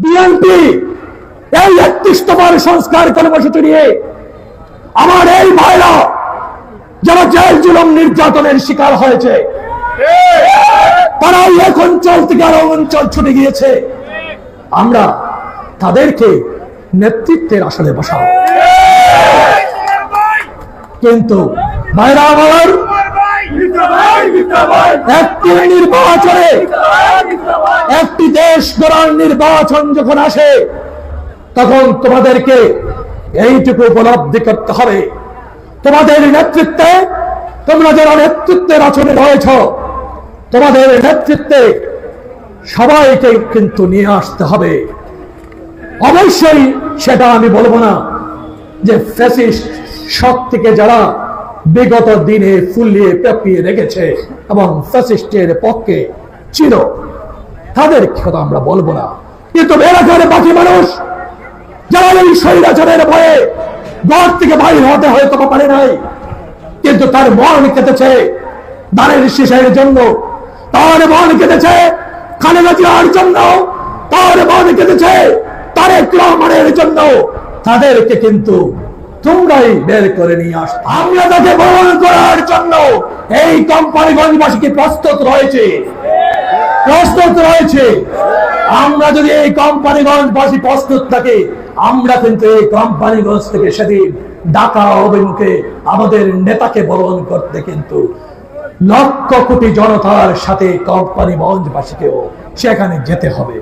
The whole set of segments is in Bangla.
বিএনপি এই একত্রিশ দফার সংস্কার কর্মসূচি নিয়ে আমার এই ভাইরা যারা জেল জুলম নির্যাতনের শিকার হয়েছে। তারা এক অঞ্চল থেকে আরও অঞ্চল ছুটে গিয়েছে। আমরা তাদেরকে নেতৃত্বের আসলে বসাবো কিন্তু ভাইরা আমার একটি নির্বাচনে দেশ গড়ার নির্বাচন যখন আসে, তখন তোমাদেরকে এইটুকু উপলব্ধি করতে হবে। তোমাদের নেতৃত্বে, তোমরা যারা নেতৃত্বের আসনে রয়েছ, তোমাদের নেতৃত্বে সবাইকে কিন্তু নিয়ে আসতে হবে। অবশ্যই সেটা আমি বলব না যে ফ্যাসিস্ট শক্তিকে যারা বিগত দিনে ফুলিয়ে পেপিয়ে রেখেছে এবং ফ্যাসিস্টের পক্ষে ছিল। তাদের কথা আমরা বলব না? কিন্তু এলাকার বাকি মানুষ, যারা এই স্বৈরাচারের ভয়ে ঘর থেকে বাইর হতে হয়তো পারে নাই, কিন্তু তার মন কেটেছে দানের শেষের জন্য। তার মন কেটেছে খালেদা জিয়ার জন্য। তার মন কেটেছে তারেক রহমানের জন্য। তাদেরকে কিন্তু তোমরাই বের করে নিয়ে আস। আমরা তাকে বরণ করার জন্য এই কোম্পানিগঞ্জবাসীকে প্রস্তুত রয়েছে। প্রস্তুত রয়েছে। আমরা যদি এই কোম্পানিগঞ্জবাসী প্রস্তুত থাকি, আমরা কিন্তু এই কোম্পানিগঞ্জ থেকে সেদিন ঢাকা অভিমুখে আমাদের নেতাকে বরণ করতে কিন্তু লক্ষ কোটি জনতার সাথে কোম্পানিগঞ্জবাসীকেও সেখানে যেতে হবে।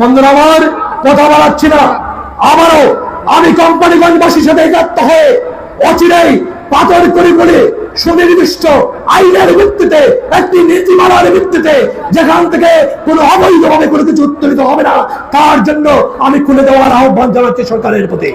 বন্ধুরা আমার কথা বলাচ্ছি না। আবারও আমি কোম্পানিগঞ্জবাসীর সাথে একাত্ম হয়ে অচিরেই পাথর করে করে সুনির্দিষ্ট আইনের ভিত্তিতে, একটি নীতিমালার ভিত্তিতে যেখান থেকে কোনো অবৈধভাবে কোনো কিছু উত্তোলিত হবে না, তার জন্য আমি খুলে দেওয়ার আহ্বান জানাচ্ছি সরকারের প্রতি।